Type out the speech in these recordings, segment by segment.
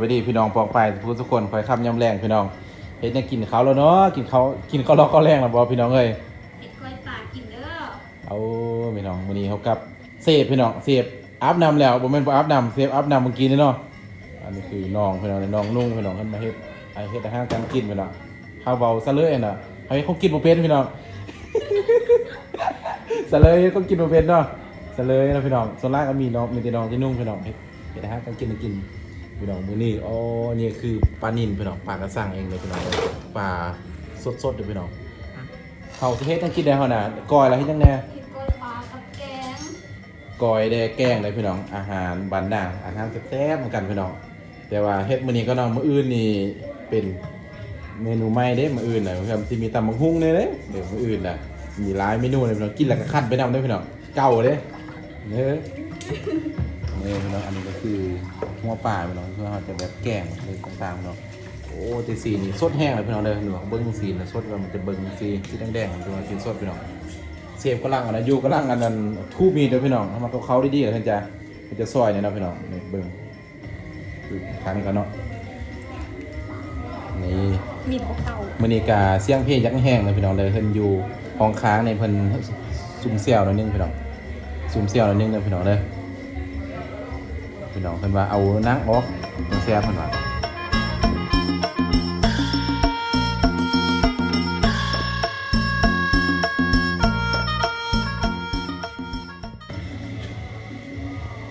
วัสดีพี่น้องปองไปทุกทุกคนคอยคำยำแรงพี่น้องเห็นเนี่ยกินเขาวแล้วเนาะกินเขาวกินเขาวรอกเขาวแรงแล้วบอพี่น้องเอ้ยเห็ดกล้วยป่ากินเด้อเอาพี่น้องวันนี้เขากับเซฟพี่น้องเซฟอาบน้ำแล้วบ่แม่นบ่อาบน้ำเซฟอาบน้ำเมื่อกี้นี่เนาะอันนี้คือน้องพี่น้องน้องนุ่งพี่น้องขึ้นมาเฮ็ดไอเฮ็ดอาหารการกินพี่น้องข้าวเบาซะเลยน่ะให้เขากินบ่เป็นพี่น้องซะเลยเขากินบ่เป็นเนาะซะเลยนะพี่น้องส่วนแรกก็มีน้องมีแต่น้องที่นุ่งพี่น้องเฮ็ดเฮ็ดอาหารการกินให้กิน พี่น้องมื้อนี้อ๋อนี่คือปลานิ่นพี่น้องปลากระสังเองเลยพี่น้องปลาสดๆเด้อพี่น้องเขาสิเฮ็ดจังกินได้เฮาน่ะก้อยแล้วเฮ็ดจังแน่เห็ดกล้วยป่ากับแกงกอยได้แกงเลยพี่น้อง อาหารบานนาอาหารแซ่บๆเหมือนกันพี่น้อง แต่ว่าเฮ็ดมื้อนี้ก็น้องมื้ออื่นนี่เป็นเมนูใหม่เด้มื้ออื่นน่ะครับที่มีตำบักหุ่งเนี่ยเด้เดี๋ยวมื้ออื่นน่ะมีหลายเมนูเลยพี่น้องกินแล้วก็คัดไปนำเด้อพี่น้องเก่าเด้เด้อ นี่พี่น้องอันนี้ก็คือหัวปลาพี่น้องเพื่อเราจะแบบแกงอะไรต่างๆพี่น้องโอ้แต่สีนี่สดแห้งเลยพี่น้องเด้อหนูเบิ่งสีน่ะสดแล้วมันจะเบิ่งสีสีแดงๆมันจะมากินสดพี่น้องเสียบกำลังอันนั้นอยู่กำลังอันนั้นทูบมีดเด้อพี่น้องทำมาเขาเขาดีๆแล้วท่านจะมันจะซอยเนี่ยเนาะพี่น้องนี่เบิ่งคือทางนี้กันเนาะนี่มีพวกเต่ามื้อนี้กาเสียงเพลงยักษ์แห้งเลยพี่น้องเลยเพิ่นอยู่ห้องค้างในเพิ่นซุ่มเสี่ยวหนิดนึงพี่น้องซุ่มเสี่ยวหนิดนึงเด้อพี่น้องเด้อ พี่น้องเพิ่นว่าเอานั่งออกจังแซ่บเพิ่นว่า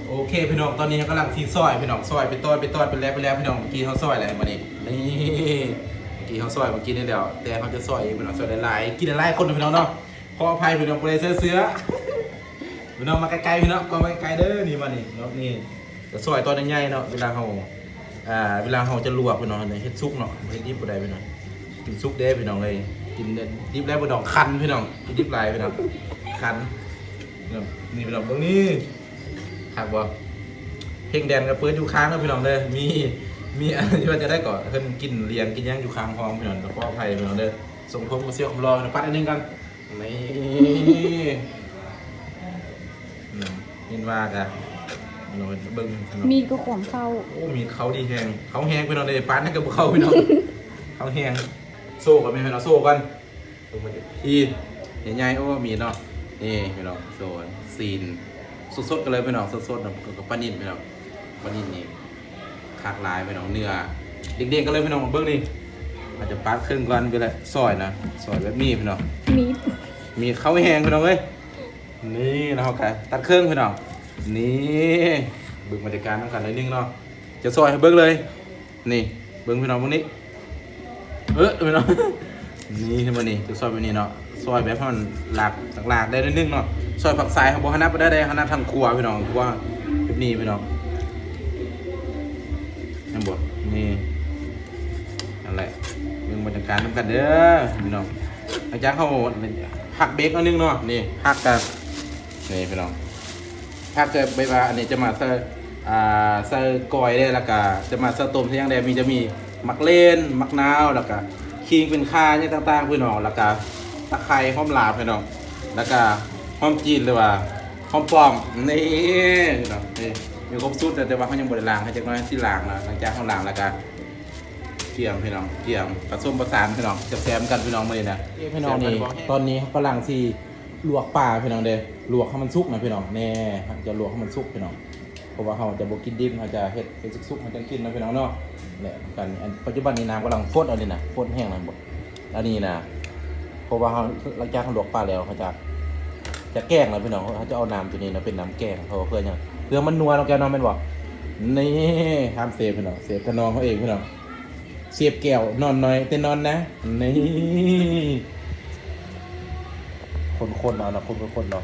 โอเคพี่น้องตอนนี้เขากำลังซีซอยพี่น้องซอยเป็นต้อนเป็นต้อนเป็นแล้วเป็นแล้วพี่น้องเมื่อกี้เขาซอยอะไรมานี่นี่เมื่อกี้เขาซอยเมื่อกี้นี่เดียวแต่เขาจะซอยเองพี่น้องซอยหลายๆกินหลายๆคนนะพี่น้องเนาะขออภัยพี่น้องไปเลยเสื้อเสื้อพี่น้องมาไกลๆพี่น้องก็มาไกลๆเด้อนี่มานี่เนาะนี่ จะซอยตอนใหญ่ๆเนาะเวลาเขาอ่าเวลาเขาจะลวกพี่น้องเนี่ยเฮ็ดซุปเนาะเฮ็ดดิบบ่ได้พี่น้องกินซุปเด้พี่น้องเลยกินดิบได้พี่น้องคันพี่น้องกินดิบลายพี่น้องคันนี่พี่น้องตรงนี้หักบ่เพลงแดนกับเปิดอยู่ค้างนะพี่น้องเด้อมีมีอะไรที่ว่าจะได้ก่อนเพิ่นกินเรียนกินหยังอยู่ค้างห้องพี่น้องแต่ก็อภัยพี่น้องเด้อส่งผมมาเสียวคำรอนะปัดอันหนึงกันนี่อืมยินว่ากะ พี่น้องเบิ่งพี่น้องมีก็ขวมเข้าโอ้มีเขาดีแฮงเขาแฮงพี่น้องเด้อปัดนั่นกับเขาพี่น้องเขาแฮงโซ่กันไหมพี่น้องโซ่กันลงมาดิอีใหญ่ๆโอ้มีเนาะนี่พี่น้องโซ่ซีนสดๆกันเลยพี่น้องสดๆนะกับปลานิ่นพี่น้องปลานิ่นนี่คากลายพี่น้องเนื้อเด็กๆกันเลยพี่น้องเบิ้งนี่อาจจะปัดครึ่งก่อนไปเลยซอยนะซอยแบบนี้พี่น้องมีมีข้าวแห้งพี่น้องเอ้ยนี่นะครับตัดเครื่องพี่น้อง นี่เบิ้งบรรยากาศน้ำกันเลยนึงเนาะจะซอยให้เบิ้งเลย นี่เบิ้งพี่น้องพวกนี้ เออพี่น้องนี่ขึ้นมนี่จะซอยแบบนี้เนาะซอยแบบให้มันหลากหลากได้นิดนึงเนาะซอยฝักสายของบฮานับไปได้ได้ฮานับทางครัวพี่น้องครัวแบบนี้พี่น้องนั่นบดนี่นั่นแหละเรื่องบรรยากาศน้ำกันเด้อพี่น้องหลังจากเขาพักเบรกอันนึงเนาะนี่พักกันนี่พี่น้อง พักจะไปว่าอันนี้จะมาเซอร์อ่าเซอร์กอยได้แล้วก็จะมาเซอร์ต้มที่ยังได้มีจะมีมักเล่นมักนาวแล้วก็คิงเป็นค่าเนี่ยต่างๆพี่น้องแล้วก็ตะไคร้หอมลาบพี่น้องแล้วก็หอมจีนหรือว่าหอมปลอมนี่พี่น้องนี่มีครบสูตรแต่ว่าเขายังบริล้างให้จักหน้อยสิล้างนะหลังจากเขาล้างแล้วก็เกี่ยมพี่น้องเกี่ยมผสมประสานพี่น้องจะแซมกันพี่น้องมาเลยนะพี่น้องนี่ตอนนี้เขากำลังสิ ลวกปลาพี่น้องเด้ลวกให้มันสุกนะพี่น้องแน่จะลวกให้มันสุกพี่น้องเพราะว่าเขาจะบกินดิบเขาจะเฮ็ดเป็นสุกๆมันจะกินนะพี่น้องเนาะแหละกันปัจจุบันนี้น้ำกำลังฟดเอาเลยนะฟดแห้งแล้วหมดอันนี้นะเพราะว่าเขาหลังจากเขาลวกปลาแล้วเขาจะจะแกล้งแล้วพี่น้องเขาจะเอาน้ำตัวนี้นะเป็นน้ำแกงเพราะเพื่อนยังเพื่อมันนัวเราแกน้องเป็นบอกนี่ห้ามเซฟพี่น้องเซฟขนองเขาเองพี่น้องเสียบแก้วนอนน่อยแต่นอนนะนี่ คนๆเอานะคนๆเนาะ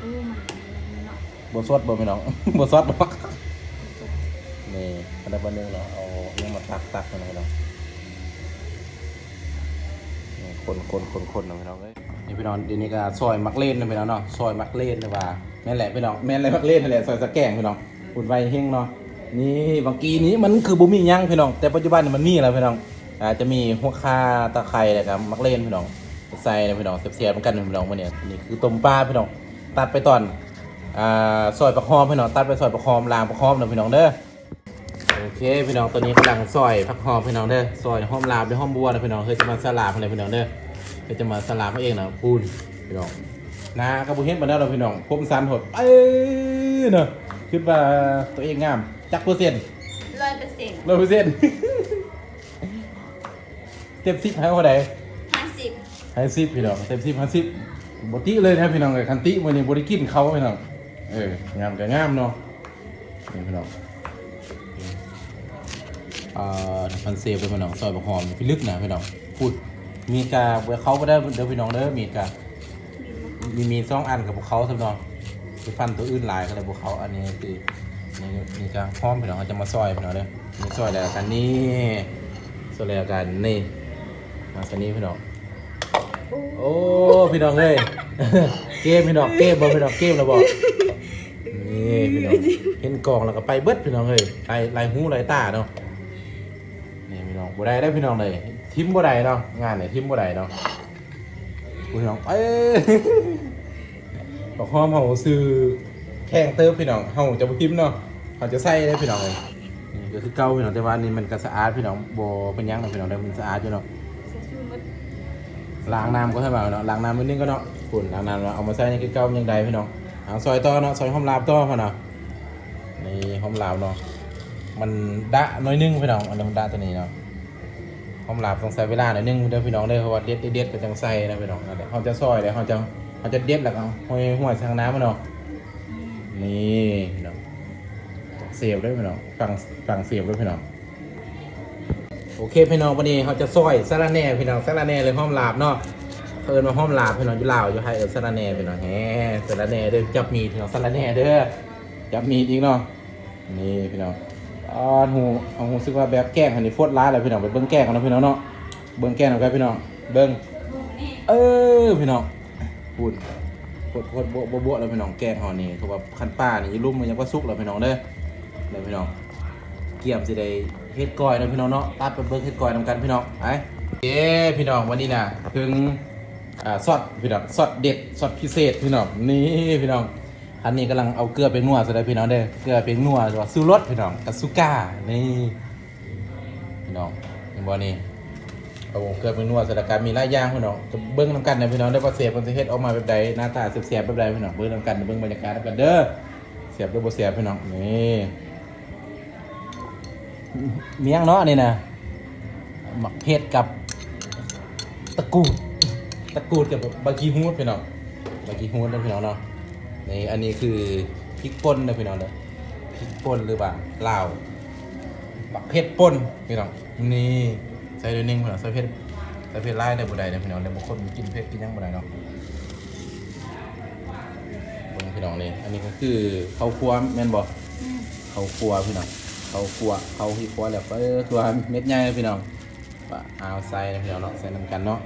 เออมันเนาะบสดบ่พี่น้อง บสดบ่นี่อันดับหนึ่งเนาะเอาเรื่องมาตักตักๆกันเนาะนี่คนคนคนคนนะพี่น้องเอ้ยนี่พี่น้องเดี๋ยวนี้ก็ซอยมักเล่นนะพี่น้องเนาะซอยมักเล่นนะว่าแม่นแหละพี่น้องแม่นอะไรมักเล่นนั่นแหละซอยสะแกงพี่น้องอุ่นไวเฮงเนาะนี่บางกีนี้มันคือบุมีหยังพี่น้องแต่ปัจจุบันนี่มันมีแล้วพี่น้องอาจจะมีหัวคาตะไคร้อะไรกับมักเล่นพี่น้อง ใส่นะพี่น้องเสียบๆเหมือนกันนะพี่น้องวันนี้นี่คือต้มปลาพี่น้องตัดไปตอนอ่าซอยประคอมพี่น้องตัดไปซอยประคอมลางประคอมนะพี่น้องเด้อโอเคเคพี่น้องตอนนี้กำลังซอยผักหอมพี่น้องเด้อซอยหอมลาบด้วยหอมบัวนะพี่น้องเคยจะมาสลาบอะไรพี่น้องเด้อเคยจะมาสลาบเขาเองนะพูนพี่น้องนากระบุเห็นมาแล้วเราพี่น้องผมสันหดเอ้ยเนาะคิดว่าตัวเองงามจักเปอร์เซ็นต์ร้อยเปอร์เซ็นต์ร้อยเปอร์เซ็นต์เต็มสิบให้เท่าไหร่ห้าสิบ ให้สิบพี่น้องเต็มสิบให้สิบบติเลยนะพี่น้องเลยคันติวันนี้บริกินเขาพี่น้องเอองามกับงามเนาะนี่พี่น้องอ่อพันเซฟเป็นพี่น้องซอยบะหอมพี่ลึกนะพี่น้องพูดมีกาเบอร์เขาก็ได้เด้อพี่น้องเด้อมีกามีมีสองอันกับพวกเขาสำนองไปฟันตัวอื่นหลายก็เลยพวกเขาอันนี้คือนี่นี่กาพร้อมพี่น้องเขาจะมาซอยพี่น้องเด้อมีซอยแล้วกันนี่ซอยแล้วกันนี่มาสันนี้พี่น้อง โอ้พี่น้องเลยเกมพี่น้องเกมบ่พี่น้องเกมแล้วบ่นี่พี่น้องเห็นกล่องแล้วก็ไปเบิดพี่น้องเลยลายลายหูไลายตาเนาะนี่พี่น้องบ่ได้ได้พี่น้องเลยทิมบ่ได้เนาะงานเนี่ยทิมบ่ได้เนาะพี่น้องเอ้ยบอกห้อมเฮาซื้อแข่งเติมพี่น้องเฮาจะบ่ทิมเนาะเฮาจะใส่ได้พี่น้องเลยนี่ก็คือเก่าพี่น้องแต่ว่านี่มันก็สะอาดพี่น้องบ่เป็นหยังเนาะพี่น้องแต่มันสะอาดอยู่เนาะ ล้างน้ำก็ให้มาเนาะล้างน้ำมื้อนึงก็เนาะฝุ่นล้างน้ำแล้วเอามาใส่ในคือเก่ายังใดพี่น้องเอาซอยต่อเนาะซอยหอมลาบต่อพ่อเนาะนี่หอมลาบเนาะมันดะน้อยนึงพี่น้องอันนั้มันดะตัวนี้เนาะหอมลาบต้องใส่เวลาหน่อยนึงเด้อพี่น้องเด้อเพราะว่าเด็ดเด็ดก็จังใส่นะพี่น้องนั่นแหละเขาจะซอยเลยเขาจะเขาจะเด็ดแล้วก็เอาห้อยห้อยทางน้ำมันเนาะนี่พี่น้องต้องเสียบด้วยพี่น้องฝั่งฝั่งเสียบด้วยพี่น้อง โอเคพี่น้องวันนี้เขาจะซอยสะระแหน่พี่น้องสะระแหน่เลยห้อมลาบเนาะเพิ่นมาห้อมลาบพี่น้องอยู่ลาวอยู่ไทยเออสะระแหน่พี่น้องแหมสะระแหน่เด้อจับมีดพี่น้องสะระแหน่เด้อจับมีดอีกเนาะนี่พี่น้องอ่าหูเอาหูซึกว่าแบบแกล้งอันนี้โคตรร้ายเลยพี่น้องไปเบิ้งแกล้งกันนะพี่น้องเนาะเบิ้งแกล้งกันครับพี่น้องเบิ้งเออพี่น้องพูดพดพดโบ๊ะโบ๊ะโบ๊ะแล้วพี่น้องแก้งหอนี่เขาว่าคันป้านี่อยุ่รุ่มมันยังก็สุกแล้วพี่น้องเด้อเลยพี่น้องเกี่ยมสิได้ เฮ็ดก้อยนะพี่น้องเนาะตัดไปเบิ้งเฮ็ดก้อยนำกันพี่น้องไปเย้พี่น้องวันนี้นะถึงอ่าซอสพี่น้องซอสเด็ดซอสพิเศษพี่น้องนี่พี่น้องอันนี้กำลังเอาเกลือไปนวดซะได้พี่น้องเด้อเกลือไปนวดว่าซูรสพี่น้องกับซูก้านี่พี่น้องเห็นบ่นี่เอาเกลือไปนวดสถานการมีหลายอย่างพี่น้องจะเบิ้งนำกันนะพี่น้องได้ว่าเสียบมันจะเฮ็ดออกมาแบบใดหน้าตาเสียบๆแบบใดพี่น้องเบิ้งนำกันเบิ้งบรรยากาศนำกันเด้อเสียบหรือบ่เสียบพี่น้องนี่ มียงเนาะอันนี่นะหมักเผ็ดกับตะกูดตะกูดกับบากีฮูดพี่น้องบากีฮูดนะพี่น้องเนาะนี่อันนี้คือพริกป่นนะพี่น้องเด้อพริกป่นหรือว่าลาวบักเผ็ดป่นพี่น้องนี่ใส่ด้วยนึงพี่น้องใส่เผ็ดใส่เผ็ดไล่ได้บ่ได้นะพี่น้องแต่บางคนกินเผ็ดกินยังบ่ได้เนาะเบิ่งพี่น้องนี่อันนี้ก็คือข้าวคั่วแม่นบอืมข้าวคั่วพี่น้อง ขาวคั่วข้าที่คั่วแล้วก็ตัวเม็ดใหญ่พี่น้องว่าเอาใส่นะพี่น้องเนาะใส่นํกันเนาะ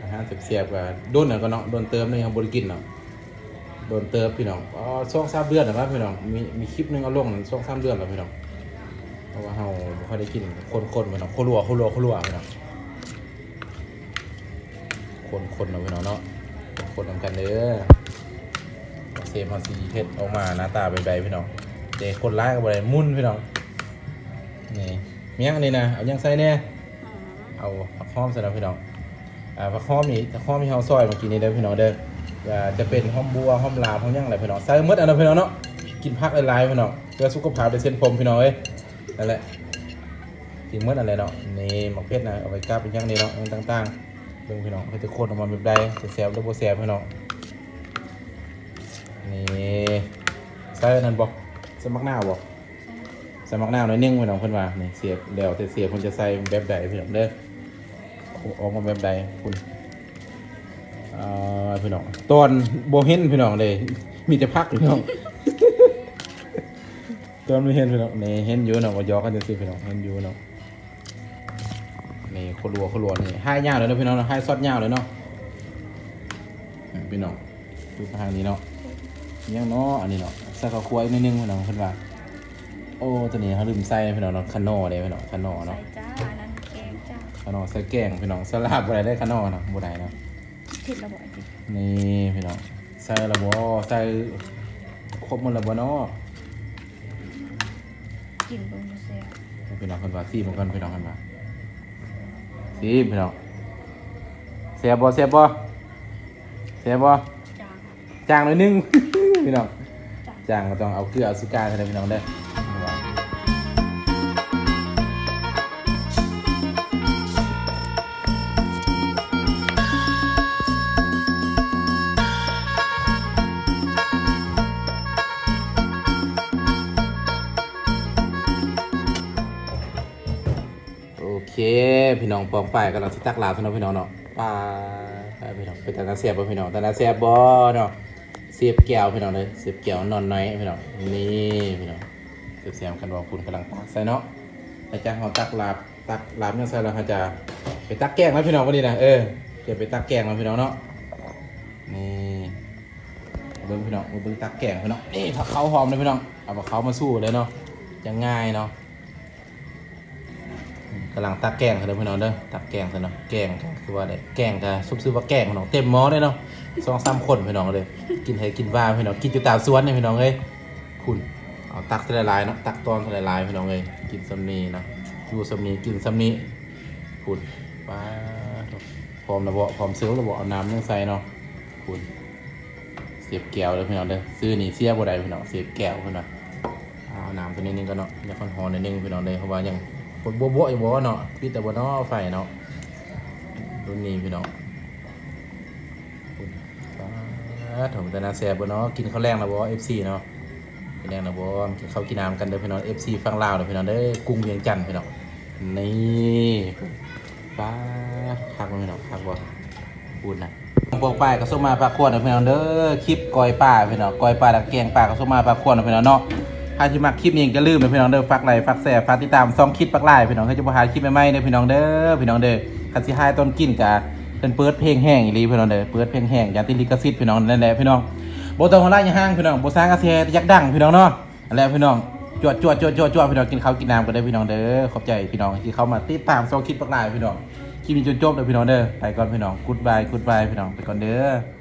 อาหารเสียบๆก็โดนน่ะก็เนาะโดนเติมเลยครับบ่ได้กินเนาะโดนเติบพี่น้องอ๋อช่วงสามเดือนหรือพี่น้องมีมีคลิปหนึงเอาลงช่วงสามเดือนแล้วพี่น้องเพราะว่าเฮาบ่ค่อยได้กินคนๆพี่น้องโครัวโครัวโครัวพี่น้องคนๆเนาะพี่น้องเนาะคนนำกันเด้อเซมเฮาสีเฮ็ดออกมาหน้าตาเป็นแบบพี่น้อง แต่คนร้ายก็บ่ได้มุ่นพี่น้องนี่มีหยังอันนี้นะเอาหยังใส่แน่อ๋อเอาผักหอมใส่นะพี่น้องอ่าผักหอมนี่ผักหอมที่เฮาซอยเมื่อกี้นี้เด้อพี่น้องเด้ออ่าจะเป็นหอมบัวหอมลาวหอมหยังอะไรพี่น้องใส่หมดอันนั้นพี่น้องเนาะกินผักหลายๆพี่น้องเพื่อสุขภาพได้เส้นผมพี่น้องเอ้ยนั่นแหละกินหมดอะไรเนาะนี่หมักเพชรนะเอาไปกาบเป็นหยังนี่เนาะอันต่างๆเบิ่งพี่น้องเขาจะโคตรออกมาแบบใดจะแซ่บหรือบ่แซ่บพี่น้องนี่ใส่อันนั้นบ่ใส่ มักหน้าวบ่ใส่มักหน้าวหน่อยนึงพี่น้องเพิ่นว่านี่เสียบเดี๋ยวแต่เสียบเพิ่นจะใส่แบบใดพี่น้องเด้อออกมาแบบใดคุณอ่าพี่น้องตอนบ่เห็นพี่น้องเลยมีแต่พักพี่น้องตอนบ่เห็นพี่น้องนี่เห็นอยู่เนาะว่ายอกันจังซี่พี่น้องเห็นอยู่เนาะนี่โครัวโครัวนี่ให้ยาวเลยเนาะพี่น้องเนาะให้ซอสยาวเลยเนาะพี่น้องดูทางนี้เนาะยังเนาะอันนี้เนาะ ใส่ข้าวคั่วอีกนิดนึงพี่น้องเพิ่นว่าโอ้ตัวนี้เขาลืมใส่พี่น้องเนาะคานอเด้พี่น้องคานอใส่เนาะจ้าอันนั้นแกงจ้าคานอใส่แกงพี่น้องสลับอะไรได้คานอเนาะบ่ได้เนาะผิดระบบดินี่พี่น้องใส่ละบ่ใส่ครบหมดละบ่เนาะกินบนเสียพี่น้องคนว่าซีมันกันพี่น้องคนว่าซีพี่น้องเสียบ่เสียบ่เสียบ่จางจางหน่อยนึง พี่น้อง จางจางก็ต้องเอาเกลือเอาสุกาใส่เลยพี่น้องเด้โอเคพี่น้องปองไปกำลังสิตักลาบพี่น้องพี่น้องเนาะไปไปพี่น้องไปตานาเสียบ่พี่น้องตานาเสียบบ่เนาะ เสียบแก้วพี่น้องเลยเสียบแก้วนอนน้อยพี่น้องนี่พี่น้องเสียบเสียมกันว่าคุณกำลังตักใส่เนาะอาจารย์เขาตักลาบตักลาบเนี่ยใส่แล้วเขาจะไปตักแกงแล้วพี่น้องวันนี้นะเออจะไปตักแกงแล้วพี่น้องเนาะนี่เบิ้งพี่น้องเบิ้งตักแกงพี่น้องนี่ผักเขาหอมเลยพี่น้องเอาผักเขามาสู้เลยเนาะจะง่ายเนาะกำลังตักแกงกันเลยพี่น้องเด้อตักแกงกันเนาะแกงคือว่าได้แกงก็ซุบซื้อว่าแกงพี่น้องเต็มหม้อเลยเนาะสองสามคนพี่น้องเลย กินให้กินว่าพี่น้องกินอยู่ตามสวนเนี่ยพี่น้องเอ้ยคุณเอาตักทะลายๆเนาะตักตอนทะลายๆพี่น้องเอ้ยกินสำนีเนาะอยู่สำนีกินสำนีคุณป้าพร้อมระเบาะพร้อมซื้อระเบาะเอาน้ำยังใส่เนาะคุณเสียบแก้วเลยพี่น้องเด้อซื้อนี่เสียบ่ได้พี่น้องเสียบแก้วพี่น้องเอาน้ำตัวนี้นึงก็เนาะอย่าคอนหอนนิดนึงพี่น้องเลยเพราะว่ายังฝนบัวบัวอยู่บัวเนาะพี่แต่บัวเนาะไฟเนาะรุ่นนี้พี่น้อง ถมแต่นาแซ่บบัวเนาะกินข้าวแรงนะบัวเอฟซีเนาะกินแรงนะบัวกินข้าวกินน้ำกันเด้อพี่น้องเอฟซีฟังลาวเด้อพี่น้องเด้อกรุงเวียงจันทน์พี่น้องนี่ฟ้าคักบ่พี่น้องคักบ่พูดนะพวกป้ายก็ส่งมาปลาขวดนะพี่น้องเด้อคลิปกอยป่าพี่น้องกอยป่าดักแกงป่าก็ส่งมาปลาขวดนะพี่น้องเนาะถ้าที่มักคลิปนี้อย่าลืมนะพี่น้องเด้อฝากไลค์ฝากแชร์ฝากติดตามซองคลิปปักไลน์พี่น้องเขาจะมาหาคลิปใหม่ๆเด้อพี่น้องเด้อพี่น้องเด้อคันสิหายต้นกินกะ เป็นเปิดเพลงแห้งอีหลีพี่น้องเด้อเปิดเพลงแห้งอย่าติดลิขสิทธิ์พี่น้องนั่นแหละพี่น้องบ่ต้องหัวเราะอย่าห้างพี่น้องบ่สร้างกระแสยักดังพี่น้องเนาะนั่นแหละพี่น้องจวดจวดจวดจวดจวดพี่น้องกินข้าวกินน้ำกันได้พี่น้องเด้อขอบใจพี่น้องที่เข้ามาติดตามซองคิดปักหลายพี่น้องคลิปนี้จนจบเด้อพี่น้องเด้อไปก่อนพี่น้องกู๊ดบายกู๊ดบายพี่น้องไปก่อนเด้อ